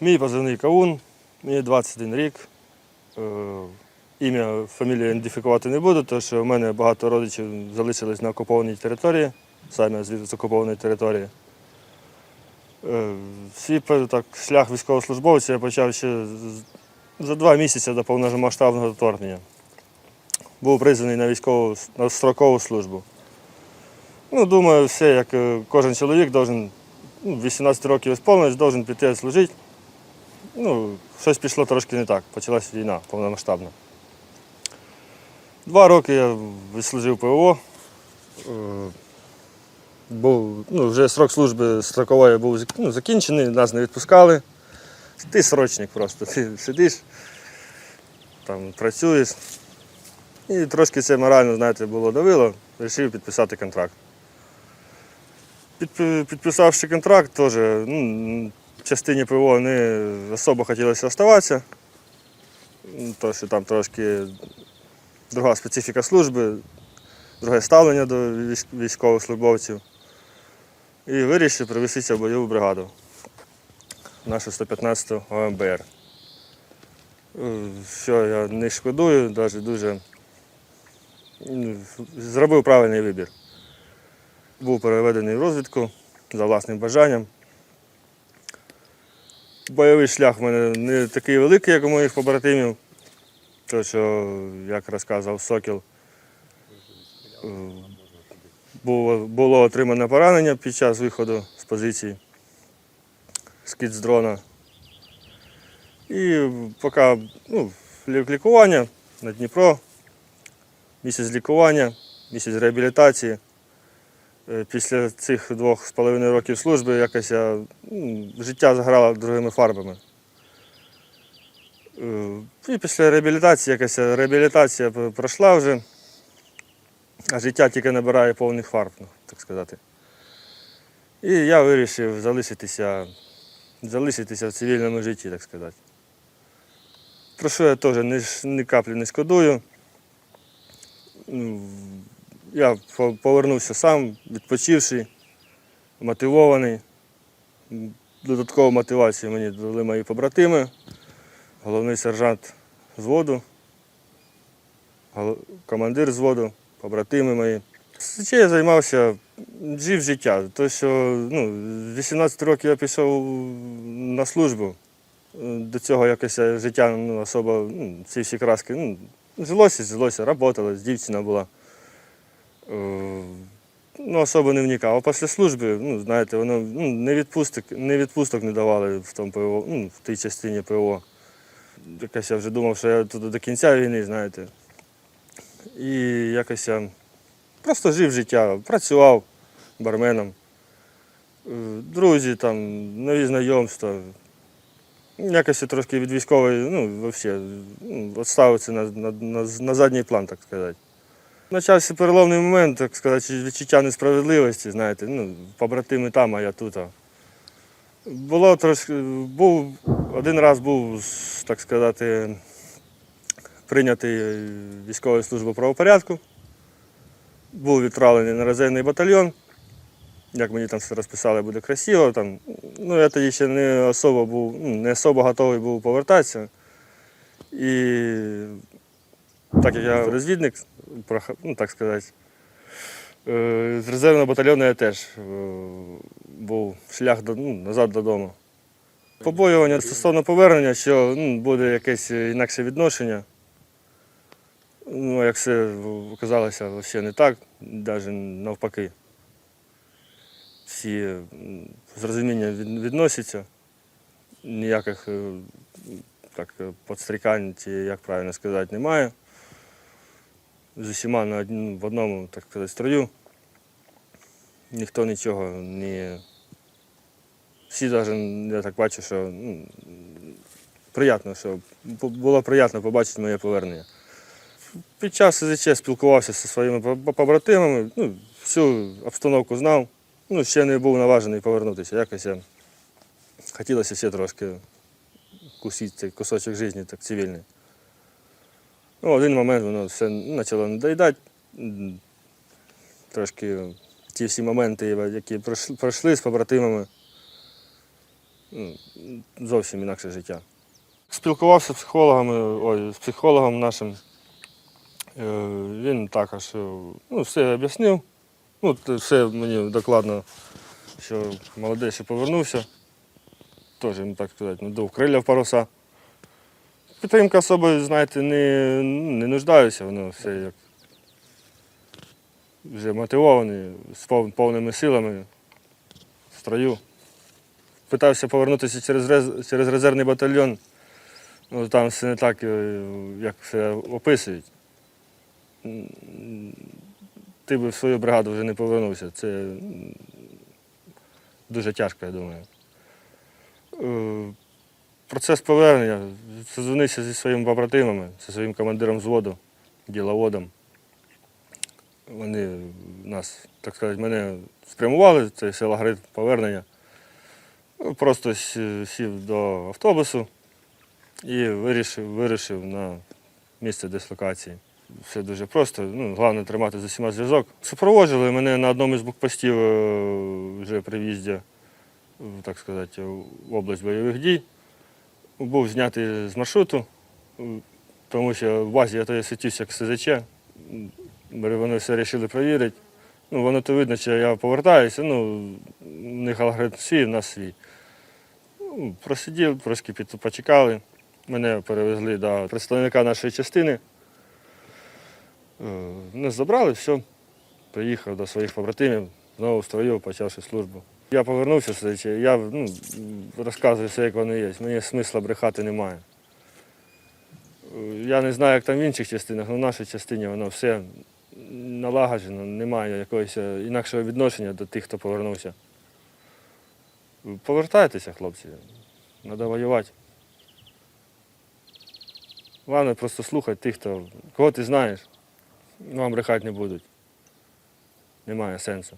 Мій позивний Каун, мені 21 рік. Е, Ім'я, фамілію ідентифікувати не буду, тому що в мене багато родичів залишились на окупованій території, саме з окупованої території. Е, Свій так, шлях військовослужбовця я почав ще за два місяці до повномасштабного вторгнення. Був призваний на військову на строкову службу. Ну, думаю, все, як е, кожен чоловік должен, ну, 18 років сповнилось, должен піти служити. Ну, щось пішло трошки не так. Почалася війна повномасштабна. Два роки я відслужив ПВО. Е, Був, ну, вже срок служби строкової був ну, закінчений, нас не відпускали. Ти срочник просто. Ти сидиш, там, працюєш. І трошки це морально, знаєте, було давило, вирішив підписати контракт. Підпи- Підписавши контракт, теж ну, частині ПВО не особо хотілося оставатися, Ну, тому що там трошки друга специфіка служби, друге ставлення до військ- військових службовців. І вирішив привестися в бойову бригаду, нашу 115 ОМБР. Е, Що я не шкодую, навіть дуже ну, зробив правильний вибір. Був переведений в розвідку за власним бажанням. Бойовий шлях в мене не такий великий, як у моїх побратимів. То, що, як розказував Сокіл, було, було отримане поранення під час виходу з позиції скид з дрона. І поки ну, лікування на Дніпро, місяць лікування, місяць реабілітації. Е, Після цих двох з половиною років служби якось я, ну, життя заграло другими фарбами. Е, І після реабілітації якась реабілітація пройшла вже, а життя тільки набирає повних фарб, ну, так сказати. І я вирішив залишитися, залишитися в цивільному житті, так сказати. Про що я теж ні, ні каплі не шкодую. Я повернувся сам, відпочивши, мотивований. Додаткову мотивацію мені дали мої побратими, головний сержант взводу, гол- командир взводу, побратими мої. Ще я займався, жив життя. То, що ну, 18 років я пішов на службу. До цього якось життя ну, особо, ну, ці всі краски. Ну, жилося, жилося, работалось, дівчина була. Е, Ну, особо не вникав. А після служби, ну, знаєте, воно ну, не, відпусток, не відпусток не давали в, тому ПВО, ну, в тій частині ПВО. Якось я вже думав, що я тут до кінця війни, знаєте. І якось я просто жив життя, працював барменом. Е, Друзі, там, нові знайомства. Якось я трошки від військової, ну, взагалі, ну, відставився на, на, на, на задній план, так сказати. Почався переломний момент, так сказати, відчуття несправедливості, знаєте, ну, побратими там, а я тут. Було трошки, був, один раз був, так сказати, прийнятий військовою службою правопорядку. Був відправлений на резервний батальйон. Як мені там все розписали, буде красиво. Там. Ну, я тоді ще не особо був, ну, не особо готовий був повертатися. І так як я розвідник, ну, так сказати, е, з резервного батальйону я теж е, був шлях до, ну, назад додому. Побоювання стосовно повернення, що ну, буде якесь інакше відношення. Ну, як все оказалося взагалі не так, навіть навпаки. Всі м, з розумінням відносяться, ніяких е, так, е, подстрікань, як правильно сказати, немає. З усіма на в одному, так сказати, строю. Ніхто нічого не. Всі навіть, я так бачу, що ну, приємно, що було приємно побачити моє повернення. Під час СЗЧ спілкувався зі своїми побратимами, ну, всю обстановку знав. Ну, ще не був наважений повернутися. Якось я хотілося ще трошки кусити кусочок життя так цивільний. Ну, один момент воно все почало надоїдати. Трошки ті всі моменти, які пройшли, з побратимами, ну, зовсім інакше життя. Спілкувався з психологами, ой, з психологом нашим. Е, Він також е, ну, все об'яснив. Ну, все мені докладно, що молодий ще повернувся. Теж, ну, так сказати, надув крилля в паруса. Підтримка особи, знаєте, не, не нуждаюся, воно все як вже мотивований, з пов- повними силами, в строю. Питався повернутися через, через резервний батальйон. Ну, там все не так, е, як все описують. Ти би в свою бригаду вже не повернувся. Це дуже тяжко, я думаю. Процес повернення. Созвонився зі своїми побратимами, зі своїм командиром взводу, діловодом. Вони нас, так сказати, мене спрямували, це все алгоритм повернення. Ну, Просто сів до автобусу і вирішив, вирішив на місце дислокації. Все дуже просто. Ну, головне тримати з усіма зв'язок. Супроводжували мене на одному із блокпостів е, вже при в'їзді, так сказати, в область бойових дій. Був знятий з маршруту, тому що в базі я тоді світився як СЗЧ. Вони все вирішили перевірити. Ну, воно то видно, що я повертаюся, ну, у них алгоритм свій, у нас свій. Ну, Просидів, трошки почекали. Мене перевезли до представника нашої частини. Е, Нас забрали, все. Приїхав до своїх побратимів, знову в строю, почавши службу. Я повернувся сюди, я ну, розказую все, як воно є. Мені смисла брехати немає. Е, Я не знаю, як там в інших частинах, але в нашій частині воно все налагоджено, немає якогось е, інакшого відношення до тих, хто повернувся. Повертайтеся, хлопці, треба воювати. Головне просто слухати тих, хто, кого ти знаєш, вам брехати не будуть. Немає сенсу.